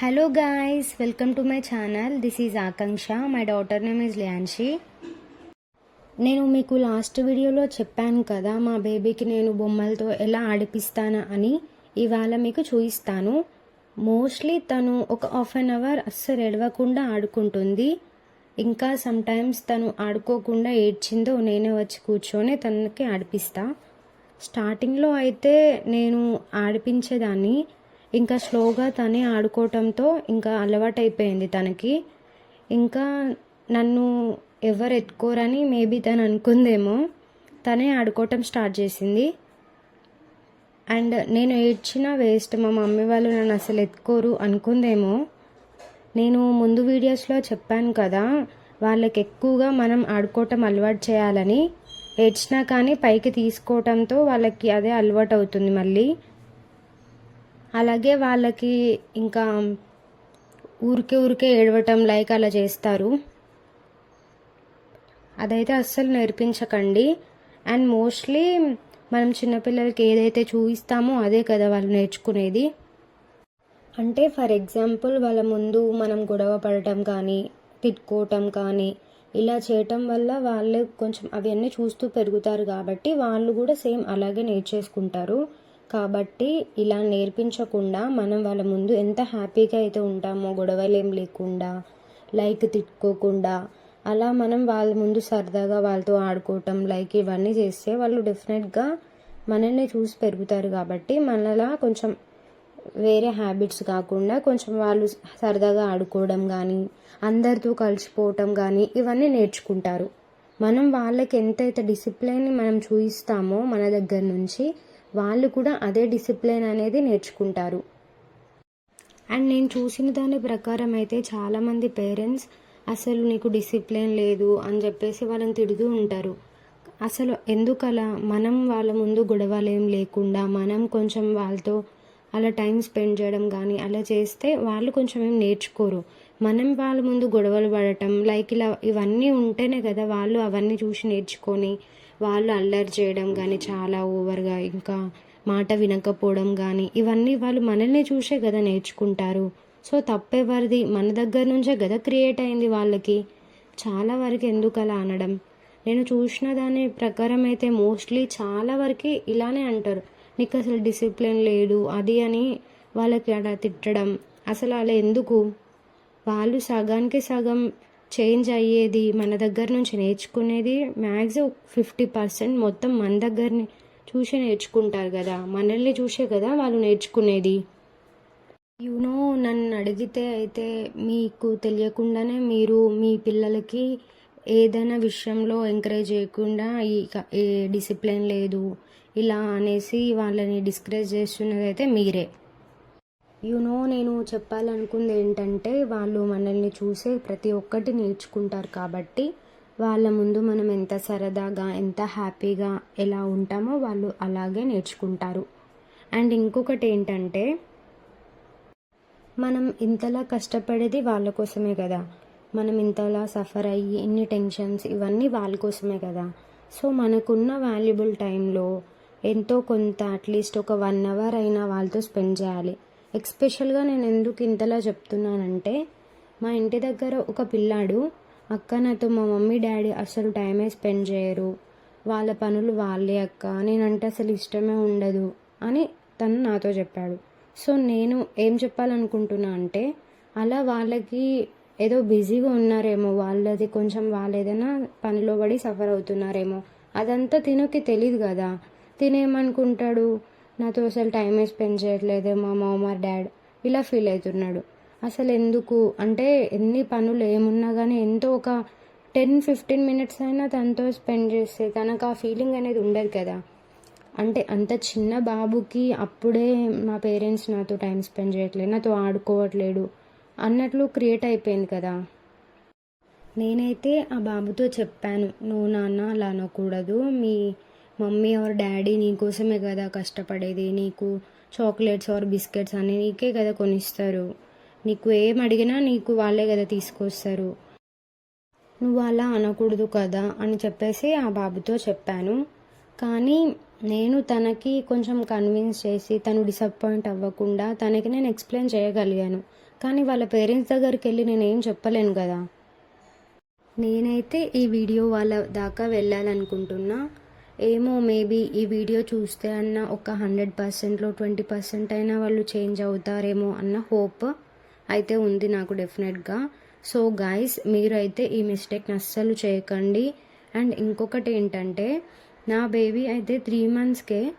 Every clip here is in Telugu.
Hello guys welcome to my channel this is Akanksha my daughter name is Lianshi. నేను మీకు లాస్ట్ వీడియోలో చెప్పాను కదా మా బేబీకి నేను బొమ్మలతో ఎలా ఆడిపిస్తాను అని. ఇవాళ మీకు చూపిస్తాను. మోస్ట్లీ తను ఒక హాఫ్ అన్ అవర్ అస్సలు ఎడవకుండా ఆడుకుంటుంది. ఇంకా సమ్టైమ్స్ తను ఆడుకోకుండా ఏడ్చిందో నేనే వచ్చి కూర్చొని తనకి ఆడిపిస్తా. స్టార్టింగ్లో అయితే నేను ఆడిపించేదాన్ని. ఇంకా స్లోగా తనే ఆడుకోవటంతో ఇంకా అలవాటైపోయింది తనకి. ఇంకా నన్ను ఎవరు ఎత్తుకోరని మేబీ తను అనుకుందేమో. తనే ఆడుకోవటం స్టార్ట్ చేసింది. అండ్ నేను ఏడ్చిన వేస్ట్ మా మమ్మీ వాళ్ళు నన్ను అసలు ఎత్తుకోరు అనుకుందేమో. నేను ముందు వీడియోస్లో చెప్పాను కదా వాళ్ళకి ఎక్కువగా మనం ఆడుకోవటం అలవాటు చేయాలని. ఏడ్చినా కానీ పైకి తీసుకోవటంతో వాళ్ళకి అదే అలవాటు అవుతుంది మళ్ళీ. అలాగే వాళ్ళకి ఇంకా ఊరికే ఊరికే ఏడవటం లైక్ అలా చేస్తారు. అదైతే అస్సలు నేర్పించకండి. అండ్ మోస్ట్లీ మనం చిన్నపిల్లలకి ఏదైతే చూపిస్తామో అదే కదా వాళ్ళు నేర్చుకునేది. అంటే ఫర్ ఎగ్జాంపుల్ వాళ్ళ ముందు మనం గొడవ పడటం కానీ తిట్టుకోవటం కానీ ఇలా చేయటం వల్ల వాళ్ళు కొంచెం అవన్నీ చూస్తూ పెరుగుతారు కాబట్టి వాళ్ళు కూడా సేమ్ అలాగే నేర్చేసుకుంటారు. కాబట్టి ఇలా నేర్పించకుండా మనం వాళ్ళ ముందు ఎంత హ్యాపీగా అయితే ఉంటామో గొడవలు ఏం లేకుండా లైక్ తిట్టుకోకుండా అలా మనం వాళ్ళ ముందు సరదాగా వాళ్ళతో ఆడుకోవటం లైక్ ఇవన్నీ చేస్తే వాళ్ళు డెఫినెట్గా మనల్ని చూసి పెరుగుతారు కాబట్టి మనలా కొంచెం వేరే హ్యాబిట్స్ కాకుండా కొంచెం వాళ్ళు సరదాగా ఆడుకోవడం కానీ అందరితో కలిసిపోవటం కానీ ఇవన్నీ నేర్చుకుంటారు. మనం వాళ్ళకి ఎంతైతే డిసిప్లిన్ని మనం చూపిస్తామో మన దగ్గర నుంచి వాళ్ళు కూడా అదే డిసిప్లిన్ అనేది నేర్చుకుంటారు. అండ్ నేను చూసిన దాని ప్రకారం అయితే చాలామంది పేరెంట్స్ అసలు నీకు డిసిప్లిన్ లేదు అని చెప్పేసి వాళ్ళని తిడుతూ ఉంటారు. అసలు ఎందుకలా? మనం వాళ్ళ ముందు గొడవలు ఏం లేకుండా మనం కొంచెం వాళ్ళతో అలా టైం స్పెండ్ చేయడం కానీ అలా చేస్తే వాళ్ళు కొంచెం ఏం నేర్చుకోరు. మనం వాళ్ళ ముందు గొడవలు పడటం లైక్ ఇలా ఇవన్నీ ఉంటేనే కదా వాళ్ళు అవన్నీ చూసి నేర్చుకొని వాళ్ళు అల్లరి చేయడం కానీ చాలా ఓవర్గా ఇంకా మాట వినకపోవడం కానీ ఇవన్నీ వాళ్ళు మనల్ని చూసే కదా నేర్చుకుంటారు. సో తప్పెవరిది? మన దగ్గర నుంచే కదా క్రియేట్ అయింది వాళ్ళకి? చాలా వరకు ఎందుకు అలా అనడం? నేను చూసిన దాని ప్రకారం అయితే మోస్ట్లీ చాలా వరకు ఇలానే అంటారు. నీకు అసలు డిసిప్లిన్ లేదు అది అని వాళ్ళకి అలా తిట్టడం. అసలు అలా ఎందుకు? వాళ్ళు సగానికి సగం చేంజ్ అయ్యేది మన దగ్గర నుంచి నేర్చుకునేది మ్యాక్సిమం ఫిఫ్టీ పర్సెంట్ మొత్తం మన దగ్గరని చూసి నేర్చుకుంటారు కదా. మనల్ని చూసే కదా వాళ్ళు నేర్చుకునేది. యూనో నన్ను అడిగితే అయితే మీకు తెలియకుండానే మీరు మీ పిల్లలకి ఏదైనా విషయంలో ఎంకరేజ్ చేయకుండా ఈ ఏ డిసిప్లిన్ లేదు. ఇలా అనేసి వాళ్ళని డిస్కరేజ్ చేస్తున్నది అయితే మీరే. యూనో నేను చెప్పాలనుకుంది ఏంటంటే వాళ్ళు మనల్ని చూసే ప్రతి ఒక్కటి నేర్చుకుంటారు కాబట్టి వాళ్ళ ముందు మనం ఎంత సరదాగా ఎంత హ్యాపీగా ఎలా ఉంటామో వాళ్ళు అలాగే నేర్చుకుంటారు. అండ్ ఇంకొకటి ఏంటంటే మనం ఇంతలా కష్టపడేది వాళ్ళ కోసమే కదా. మనం ఇంతలా సఫర్ అయ్యి ఇన్ని టెన్షన్స్ ఇవన్నీ వాళ్ళ కోసమే కదా. సో మనకున్న వాల్యుబుల్ టైంలో ఎంతో కొంత అట్లీస్ట్ ఒక వన్ అవర్ అయినా వాళ్ళతో స్పెండ్ చేయాలి. ఎక్స్పెషల్గా నేను ఎందుకు ఇంతలా చెప్తున్నానంటే మా ఇంటి దగ్గర ఒక పిల్లాడు అక్క నాతో మా మమ్మీ డాడీ అసలు టైమే స్పెండ్ చేయరు. వాళ్ళ పనులు వాళ్ళే అక్క. నేనంటే అసలు ఇష్టమే ఉండదు అని తను నాతో చెప్పాడు. సో నేను ఏం చెప్పాలనుకుంటున్నా అంటే అలా వాళ్ళకి ఏదో బిజీగా ఉన్నారేమో వాళ్ళది కొంచెం వాళ్ళు ఏదైనా పనిలో పడి సఫర్ అవుతున్నారేమో అదంతా తినకి తెలియదు కదా. తినేమనుకుంటాడు? నాతో అసలు టైమే స్పెండ్ చేయట్లేదు మా మామ డాడ్ ఇలా ఫీల్ అవుతున్నాడు. అసలు ఎందుకు? అంటే ఎన్ని పనులు ఏమున్నా కానీ ఎంతో ఒక టెన్ ఫిఫ్టీన్ మినిట్స్ అయినా తనతో స్పెండ్ చేస్తే తనకు ఆ ఫీలింగ్ అనేది ఉండదు కదా. అంటే అంత చిన్న బాబుకి అప్పుడే మా పేరెంట్స్ నాతో టైం స్పెండ్ చేయట్లేదు నాతో ఆడుకోవట్లేడు అన్నట్లు క్రియేట్ అయిపోయింది కదా. నేనైతే ఆ బాబుతో చెప్పాను నువ్వు నాన్న అలా అనకూడదు మీ మమ్మీ ఆర్ డాడీ నీకోసమే కదా కష్టపడేది. నీకు చాక్లెట్స్ ఆర్ బిస్కెట్స్ అని నీకే కదా కొనిస్తారు. నీకు ఏం అడిగినా నీకు వాళ్ళే కదా తీసుకొస్తారు. నువ్వు అలా అనకూడదు కదా అని చెప్పేసి ఆ బాబుతో చెప్పాను. కానీ నేను తనకి కొంచెం కన్విన్స్ చేసి తను డిసప్పాయింట్ అవ్వకుండా తనకి నేను ఎక్స్ప్లెయిన్ చేయగలిగాను. కానీ వాళ్ళ పేరెంట్స్ దగ్గరికి వెళ్ళి నేనేం చెప్పలేను కదా. నేనైతే ఈ వీడియో వాళ్ళ దాకా వెళ్ళాలనుకుంటున్నా. ఏమో మేబీ ఈ వీడియో చూస్తే అన్న ఒక హండ్రెడ్ పర్సెంట్లో ట్వంటీ పర్సెంట్ అయినా వాళ్ళు చేంజ్ అవుతారేమో అన్న హోప్ అయితే ఉంది నాకు డెఫినెట్గా. సో గాయస్ మీరైతే ఈ మిస్టేక్ని అస్సలు చేయకండి. అండ్ ఇంకొకటి ఏంటంటే నా బేబీ అయితే త్రీ మంత్స్కే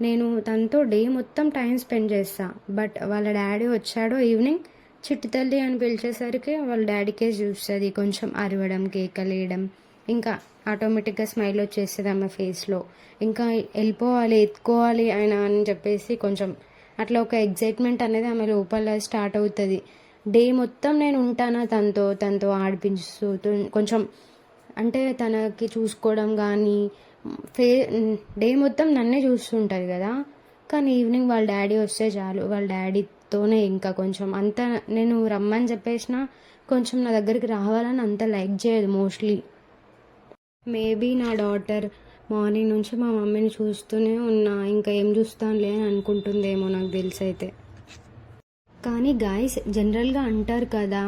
నేను తనతో డే మొత్తం టైం స్పెండ్ చేస్తా. బట్ వాళ్ళ డాడీ వచ్చాడో ఈవినింగ్ చిట్టి తల్లి అని పిలిచేసరికి వాళ్ళ డాడీకే చూస్తుంది కొంచెం అరవడం కేకలేయడం. ఇంకా ఆటోమేటిక్గా స్మైల్ వచ్చేస్తుంది ఆమె ఫేస్లో ఇంకా వెళ్ళిపోవాలి ఎత్తుకోవాలి ఆయన అని చెప్పేసి కొంచెం అట్లా ఒక ఎగ్జైట్మెంట్ అనేది ఆమె లోపల స్టార్ట్ అవుతుంది. డే మొత్తం నేను ఉంటానా తనతో తనతో ఆడిపించుతూ కొంచెం అంటే తనకి చూసుకోవడం కానీ ఫే డే మొత్తం నన్నే చూస్తుంటుంది కదా. కానీ ఈవినింగ్ వాళ్ళ డాడీ వస్తే చాలు. వాళ్ళ డాడీతోనే ఇంకా కొంచెం అంత నేను రమ్మని చెప్పేసిన కొంచెం నా దగ్గరికి రావాలని అంత లైక్ చేయదు మోస్ట్లీ మేబీ నా డాటర్ మార్నింగ్ నుంచి మా మమ్మీని చూస్తూనే ఉన్నా ఇంకా ఏం చూస్తానులే అని అనుకుంటుందేమో నాకు తెలిసి అయితే. కానీ గాయస్ జనరల్గా అంటారు కదా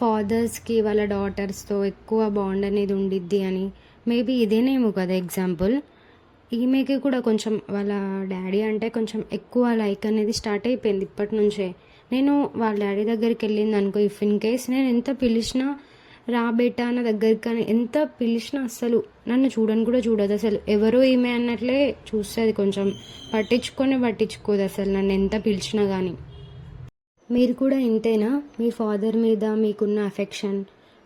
ఫాదర్స్కి వాళ్ళ డాటర్స్తో ఎక్కువ బాండ్ అనేది ఉండిద్ది అని. మేబీ ఇదేనేమో కదా ఎగ్జాంపుల్ ఈమెకి కూడా కొంచెం వాళ్ళ డాడీ అంటే కొంచెం ఎక్కువ లైక్ అనేది స్టార్ట్ అయిపోయింది ఇప్పటి నుంచే. నేను వాళ్ళ డాడీ దగ్గరికి వెళ్ళింది అనుకో ఇఫ్ ఇన్ కేస్ నేను ఎంత పిలిచినా రా బేటా అన్న దగ్గరికి అని ఎంత పిలిచినా అస్సలు. నన్ను చూడని కూడా చూడదు అసలు. ఎవరో ఈమె అన్నట్లే చూస్తుంది కొంచెం. పట్టించుకొని పట్టించుకోదు అసలు నన్ను ఎంత పిలిచినా కానీ మీరు కూడా ఇంతేనా? మీ ఫాదర్ మీద మీకున్న అఫెక్షన్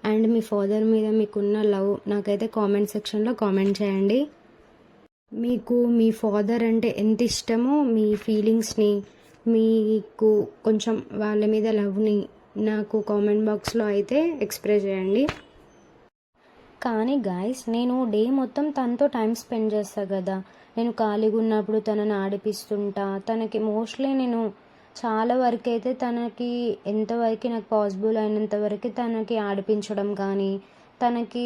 అండ్ మీ ఫాదర్ మీద మీకున్న లవ్ నాకైతే కామెంట్ సెక్షన్లో కామెంట్ చేయండి. మీకు మీ ఫాదర్ అంటే ఎంత ఇష్టమో మీ ఫీలింగ్స్ని మీకు కొంచెం వాళ్ళ మీద లవ్ని నాకు కామెంట్ బాక్స్లో అయితే ఎక్స్ప్రెస్ చేయండి. కానీ గాయస్ నేను డే మొత్తం తనతో టైం స్పెండ్ చేస్తాను కదా. నేను ఖాళీగా ఉన్నప్పుడు తనని ఆడిపిస్తుంటా. తనకి మోస్ట్లీ నేను చాలా వరకు అయితే తనకి ఎంతవరకు నాకు పాసిబుల్ అయినంత వరకు తనకి ఆడిపించడం కానీ తనకి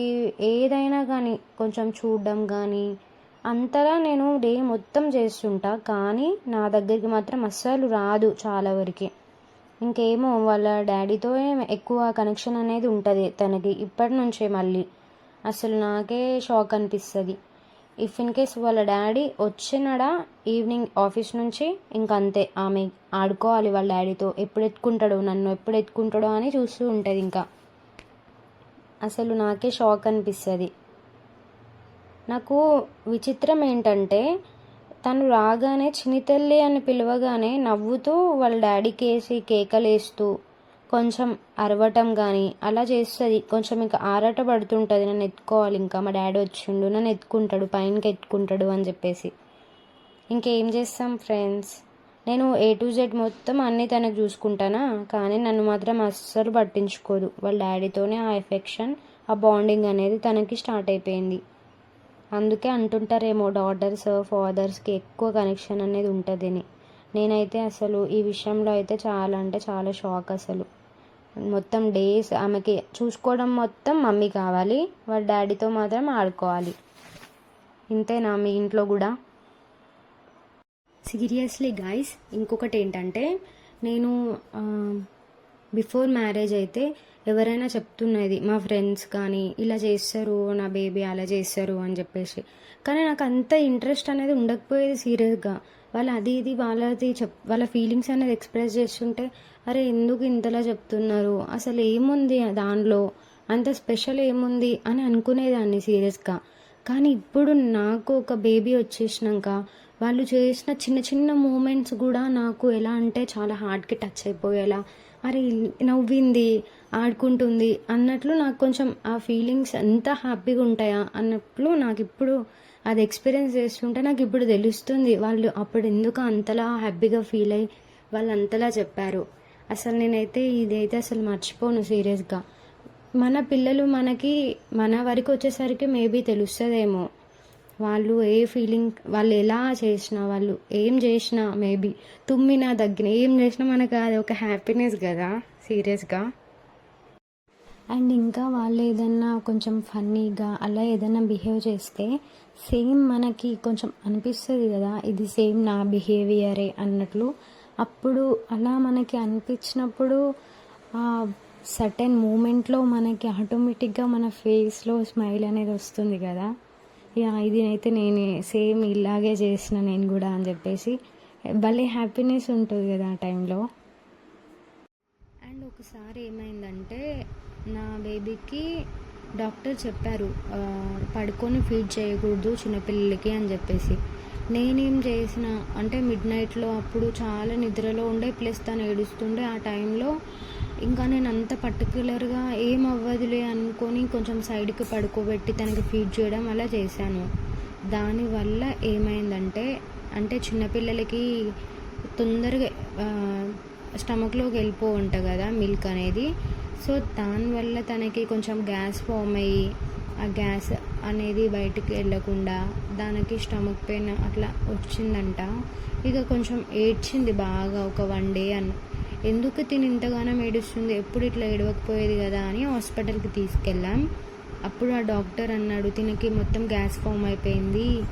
ఏదైనా కానీ కొంచెం చూడడం కానీ అంతలా నేను డే మొత్తం చేస్తుంటా. కానీ నా దగ్గరికి మాత్రం అస్సలు రాదు చాలా వరకు. ఇంకేమో వాళ్ళ డాడీతో ఎక్కువ కనెక్షన్ అనేది ఉంటుంది తనకి ఇప్పటి నుంచే మళ్ళీ. అసలు నాకే షాక్ అనిపిస్తుంది. ఇఫ్ ఇన్ కేస్ వాళ్ళ డాడీ వచ్చినడా ఈవినింగ్ ఆఫీస్ నుంచి ఇంక అంతే ఆమె ఆడుకోవాలి వాళ్ళ డాడీతో. ఎప్పుడు ఎత్తుకుంటాడు నన్ను ఎప్పుడు ఎత్తుకుంటాడో అని చూస్తూ ఉంటుంది ఇంకా. అసలు నాకే షాక్ అనిపిస్తుంది. నాకు విచిత్రం ఏంటంటే తను రాగానే చినితల్లి అని పిలవగానే నవ్వుతూ వాళ్ళ డాడీకి వేసి కేకలేస్తూ కొంచెం అరవటం కానీ అలా చేస్తుంది. కొంచెం ఇంకా ఆరాట పడుతుంటుంది. నన్ను ఎత్తుకోవాలి. ఇంకా మా డాడీ వచ్చిండు. నన్ను ఎత్తుకుంటాడు. పైనకి ఎత్తుకుంటాడు అని చెప్పేసి. ఇంకేం చేస్తాం ఫ్రెండ్స్? నేను ఏ టు జెడ్ మొత్తం అన్నీ తనకు చూసుకుంటానా? కానీ నన్ను మాత్రం అస్సలు పట్టించుకోదు. వాళ్ళ డాడీతోనే ఆ ఎఫెక్షన్ ఆ బాండింగ్ అనేది తనకి స్టార్ట్ అయిపోయింది. అందుకే అంటుంటారేమో డాటర్స్ ఫాదర్స్కి ఎక్కువ కనెక్షన్ అనేది ఉంటుందని. నేనైతే అసలు ఈ విషయంలో అయితే చాలా అంటే చాలా షాక్ అసలు. మొత్తం డేస్ ఆమెకి చూసుకోవడం మొత్తం మమ్మీ కావాలి వాళ్ళ డాడీతో మాత్రం ఆడుకోవాలి. ఇంతేనా మీ ఇంట్లో కూడా? సీరియస్లీ గాయస్ ఇంకొకటి ఏంటంటే నేను బిఫోర్ మ్యారేజ్ అయితే ఎవరైనా చెప్తున్నది మా ఫ్రెండ్స్ కానీ ఇలా చేస్తారు నా బేబీ అలా చేస్తారు అని చెప్పేసి. కానీ నాకు అంత ఇంట్రెస్ట్ అనేది ఉండకపోయేది సీరియస్గా. వాళ్ళు అది ఇది వాళ్ళది చెప్ వాళ్ళ ఫీలింగ్స్ అనేది ఎక్స్ప్రెస్ చేస్తుంటే అరే ఎందుకు ఇంతలా చెప్తున్నారు? అసలు ఏముంది దానిలో అంత స్పెషల్ ఏముంది? అని అనుకునేదాన్ని సీరియస్గా. కానీ ఇప్పుడు నాకు ఒక బేబీ వచ్చేసినాక వాళ్ళు చేసిన చిన్న చిన్న మూమెంట్స్ కూడా నాకు ఎలా అంటే చాలా హార్ట్కి టచ్ అయిపోయేలా అరే నవ్వింది ఆడుకుంటుంది అన్నట్లు నాకు కొంచెం ఆ ఫీలింగ్స్ ఎంత హ్యాపీగా ఉంటాయా అన్నట్లు నాకు ఇప్పుడు అది ఎక్స్పీరియన్స్ చేస్తుంటే నాకు ఇప్పుడు తెలుస్తుంది వాళ్ళు అప్పుడు ఎందుకు అంతలా హ్యాపీగా ఫీల్ అయ్యి వాళ్ళు అంతలా చెప్పారు. అసలు నేనైతే ఇదైతే అసలు మర్చిపోను సీరియస్గా మన పిల్లలు మనకి మన వరకు వచ్చేసరికి మేబీ తెలుస్తుందేమో. వాళ్ళు ఏ ఫీలింగ్ వాళ్ళు ఎలా చేసినా వాళ్ళు ఏం చేసినా మేబీ తుమ్మినా దగ్గర ఏం చేసినా మనకు అది ఒక హ్యాపీనెస్ కదా సీరియస్గా అండ్ ఇంకా వాళ్ళు ఏదన్నా కొంచెం ఫన్నీగా అలా ఏదైనా బిహేవ్ చేస్తే సేమ్ మనకి కొంచెం అనిపిస్తుంది కదా ఇది సేమ్ నా బిహేవియరే అన్నట్లు. అప్పుడు అలా మనకి అనిపించినప్పుడు ఆ సర్టెన్ మూమెంట్లో మనకి ఆటోమేటిక్గా మన ఫేస్లో స్మైల్ అనేది వస్తుంది కదా. యా ఇదినైతే నేనే నేను సేమ్ ఇలాగే చేసిన నేను కూడా అని చెప్పేసి. భలే హ్యాపీనెస్ ఉంటుంది కదా ఆ టైంలో. అండ్ ఒకసారి ఏమైందంటే నా బేబీకి డాక్టర్ చెప్పారు పడుకొని ఫీడ్ చేయకూడదు చిన్నపిల్లలకి అని చెప్పేసి. నేనేం చేసిన అంటే మిడ్ నైట్లో అప్పుడు చాలా నిద్రలో ఉండే ప్లస్ తను ఏడుస్తుండే ఆ టైంలో ఇంకా నేను అంత పర్టికులర్గా ఏం అవ్వదులే అనుకొని కొంచెం సైడ్కి పడుకోబెట్టి తనకి ఫీడ్ చేయడం అలా చేశాను. దానివల్ల ఏమైందంటే అంటే చిన్నపిల్లలకి తొందరగా స్టమక్లోకి వెళ్ళిపో ఉంటుంది కదా మిల్క్ అనేది. సో దానివల్ల తనకి కొంచెం గ్యాస్ ఫామ్ అయ్యి ఆ గ్యాస్ అనేది బయటికి వెళ్ళకుండా దానికి స్టమక్ పెయిన్ అట్లా వచ్చిందంట. ఇక కొంచెం ఏడ్చింది బాగా ఒక వన్ డే అని ఎందుకు తిని ఇంతగానో ఏడుస్తుంది? ఎప్పుడు ఇట్లా ఏడవకపోయేది కదా అని హాస్పిటల్కి తీసుకెళ్ళాం. అప్పుడు ఆ డాక్టర్ అన్నాడు తినకి మొత్తం గ్యాస్ ఫామ్ అయిపోయింది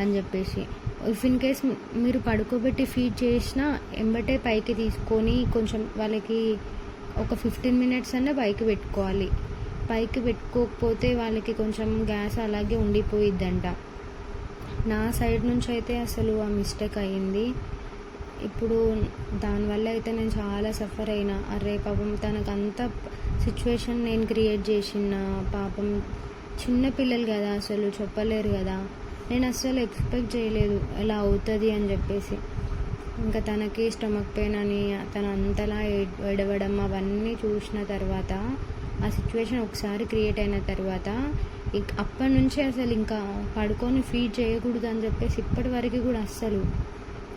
అని చెప్పేసి. ఇఫ్ ఇన్ కేస్ మీరు పడుకోబెట్టి ఫీడ్ చేసినా ఎంబటే పైకి తీసుకొని కొంచెం వాళ్ళకి ఒక ఫిఫ్టీన్ మినిట్స్ అన్నా పైకి పెట్టుకోవాలి. పైకి పెట్టుకోకపోతే వాళ్ళకి కొంచెం గ్యాస్ అలాగే ఉండిపోయిద్దంట. నా సైడ్ నుంచి అయితే అసలు ఆ మిస్టేక్ అయ్యింది. ఇప్పుడు దానివల్ల అయితే నేను చాలా సఫర్ అయినా. అరే పాపం తనకు అంత సిచ్యువేషన్ నేను క్రియేట్ చేసిన పాపం చిన్న పిల్లలు కదా అసలు చెప్పలేరు కదా. నేను అస్సలు ఎక్స్పెక్ట్ చేయలేదు ఇలా అవుతుంది అని చెప్పేసి. ఇంకా తనకి స్టమక్ పెయిన్ అని తను అంతలా ఎడవడం అవన్నీ చూసిన తర్వాత ఆ సిచ్యువేషన్ ఒకసారి క్రియేట్ అయిన తర్వాత అప్పటి నుంచి అసలు ఇంకా పడుకొని ఫీడ్ చేయకూడదు అని చెప్పేసి ఇప్పటి వరకు కూడా అస్సలు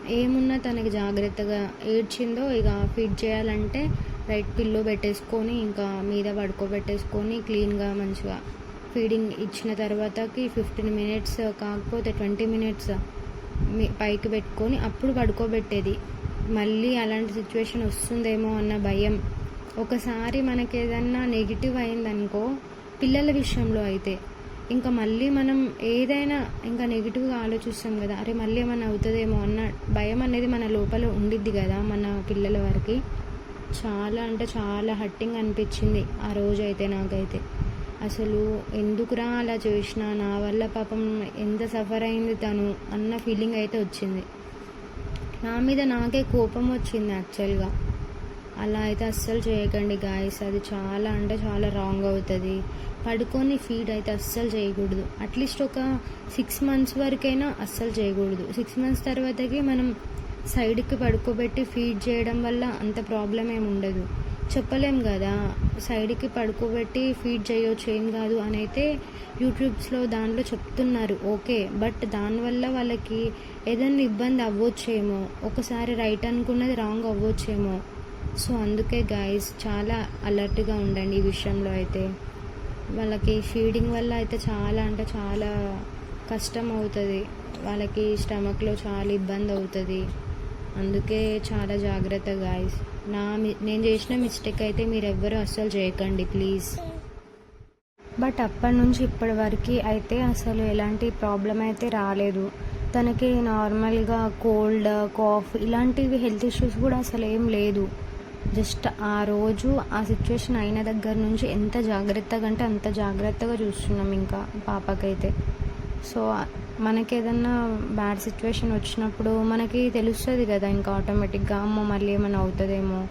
ఏమున్నా తనకి జాగ్రత్తగా ఏడ్చిందో ఇక ఫీడ్ చేయాలంటే రైట్ పిల్లో పెట్టేసుకొని ఇంకా మీద పడుకోబెట్టేసుకొని క్లీన్గా మంచిగా ఫీడింగ్ ఇచ్చిన తర్వాతకి ఫిఫ్టీన్ మినిట్స్ కాకపోతే ట్వంటీ మినిట్స్ పైకి పెట్టుకొని అప్పుడు పడుకోబెట్టేది. మళ్ళీ అలాంటి సిచ్యువేషన్ వస్తుందేమో అన్న భయం. ఒకసారి మనకి ఏదన్నా నెగిటివ్ అయిందనుకో పిల్లల విషయంలో అయితే ఇంకా మళ్ళీ మనం ఏదైనా ఇంకా నెగిటివ్గా ఆలోచిస్తాం కదా అరే మళ్ళీ ఏమైనా అవుతుందేమో అన్న భయం అనేది మన లోపల ఉండిద్ది కదా మన పిల్లల వారికి. చాలా అంటే చాలా హట్టింగ్ అనిపించింది ఆ రోజు అయితే నాకైతే. అసలు ఎందుకురా అలా చేసిన? నా వల్ల పాపం ఎంత సఫర్ అయింది తను అన్న ఫీలింగ్ అయితే వచ్చింది. నా మీద నాకే కోపం వచ్చింది యాక్చువల్గా అలా అయితే అస్సలు చేయకండి గాయస్ అది చాలా అంటే చాలా రాంగ్ అవుతుంది. పడుకొని ఫీడ్ అయితే అస్సలు చేయకూడదు. అట్లీస్ట్ ఒక సిక్స్ మంత్స్ వరకైనా అస్సలు చేయకూడదు. సిక్స్ మంత్స్ తర్వాతకి మనం సైడ్కి పడుకోబెట్టి ఫీడ్ చేయడం వల్ల అంత ప్రాబ్లం ఏమి ఉండదు. చెప్పలేం కదా? సైడ్కి పడుకోబెట్టి ఫీడ్ చేయొచ్చు ఏం కాదు అని అయితే యూట్యూబ్స్లో దాంట్లో చెప్తున్నారు. ఓకే బట్ దానివల్ల వాళ్ళకి ఏదైనా ఇబ్బంది అవ్వచ్చేమో. ఒకసారి రైట్ అనుకున్నది రాంగ్ అవ్వచ్చేమో. సో అందుకే గాయస్ చాలా అలర్ట్గా ఉండండి ఈ విషయంలో అయితే. వాళ్ళకి ఫీడింగ్ వల్ల అయితే చాలా అంటే చాలా కష్టం అవుతుంది. వాళ్ళకి స్టమక్లో చాలా ఇబ్బంది అవుతుంది. అందుకే చాలా జాగ్రత్త గాయస్ నా నేను చేసిన మిస్టేక్ అయితే మీరు ఎవ్వరూ అస్సలు చేయకండి ప్లీజ్ బట్ అప్పటి నుంచి ఇప్పటి వరకు అయితే అసలు ఎలాంటి ప్రాబ్లం అయితే రాలేదు. తనకి నార్మల్గా కోల్డ్ కాఫ్ ఇలాంటివి హెల్త్ ఇష్యూస్ కూడా అసలు ఏం లేదు. జస్ట్ ఆ రోజు ఆ సిచ్యువేషన్ అయిన దగ్గర నుంచి ఎంత జాగ్రత్తగా అంటే అంత జాగ్రత్తగా చూస్తున్నాం ఇంకా పాపకైతే. సో మనకి ఏదన్నా బ్యాడ్ సిచ్యువేషన్ వచ్చినప్పుడు మనకి తెలుస్తుంది కదా ఇంకా ఆటోమేటిక్గా అమ్మో మళ్ళీ ఏమైనా అవుతుందేమో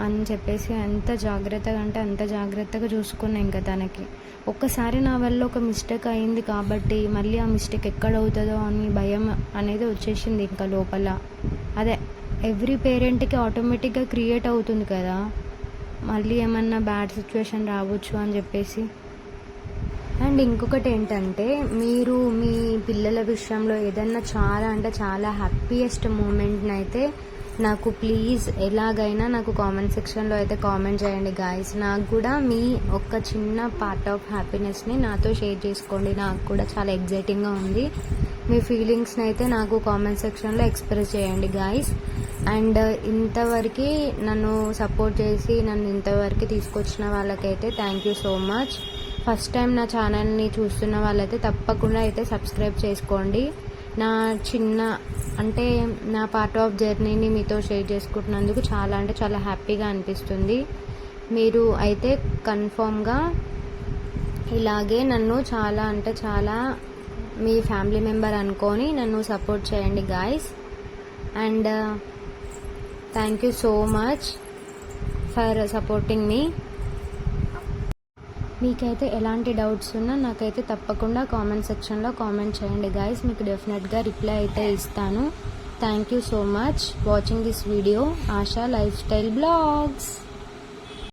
అని చెప్పేసి ఎంత జాగ్రత్తగా అంటే అంత జాగ్రత్తగా చూసుకున్నా ఇంకా తనకి. ఒక్కసారి నా వల్ల ఒక మిస్టేక్ అయింది కాబట్టి మళ్ళీ ఆ మిస్టేక్ ఎక్కడ అవుతుందో అని భయం అనేది వచ్చేసింది ఇంకా లోపల. అదే ఎవ్రీ పేరెంట్కి ఆటోమేటిక్గా క్రియేట్ అవుతుంది కదా. మళ్ళీ ఏమన్నా బ్యాడ్ సిచ్యువేషన్ రావచ్చు అని చెప్పేసి. అండ్ ఇంకొకటి ఏంటంటే మీరు మీ పిల్లల విషయంలో ఏదన్నా చాలా అంటే చాలా హ్యాపీయెస్ట్ మూమెంట్ని అయితే నాకు ప్లీజ్ ఎలాగైనా నాకు కామెంట్ సెక్షన్లో అయితే కామెంట్ చేయండి గాయస్ నాకు కూడా మీ ఒక్క చిన్న పార్ట్ ఆఫ్ హ్యాపీనెస్ని నాతో షేర్ చేసుకోండి. నాకు కూడా చాలా ఎగ్జైటింగ్గా ఉంది. మీ ఫీలింగ్స్ని అయితే నాకు కామెంట్ సెక్షన్లో ఎక్స్ప్రెస్ చేయండి గాయస్ అండ్ ఇంతవరకు నన్ను సపోర్ట్ చేసి నన్ను ఇంతవరకు తీసుకొచ్చిన వాళ్ళకైతే thank you so much first time నా ఛానల్ని చూస్తున్న వాళ్ళైతే తప్పకుండా అయితే సబ్స్క్రైబ్ చేసుకోండి. నా చిన్న అంటే నా పార్ట్ ఆఫ్ జర్నీని మీతో షేర్ చేసుకుంటున్నందుకు చాలా అంటే చాలా హ్యాపీగా అనిపిస్తుంది. మీరు అయితే కన్ఫామ్గా ఇలాగే నన్ను చాలా అంటే చాలా మీ ఫ్యామిలీ మెంబర్ అనుకొని నన్ను సపోర్ట్ చేయండి guys and thank you so much for supporting మీ మీకైతే ఎలాంటి డౌట్స్ ఉన్నా నాకైతే తప్పకుండా కామెంట్ సెక్షన్లో కామెంట్ చేయండి గాయస్ మీకు డెఫినెట్గా రిప్లై అయితే ఇస్తాను. Thank you so much watching this video Asha lifestyle blogs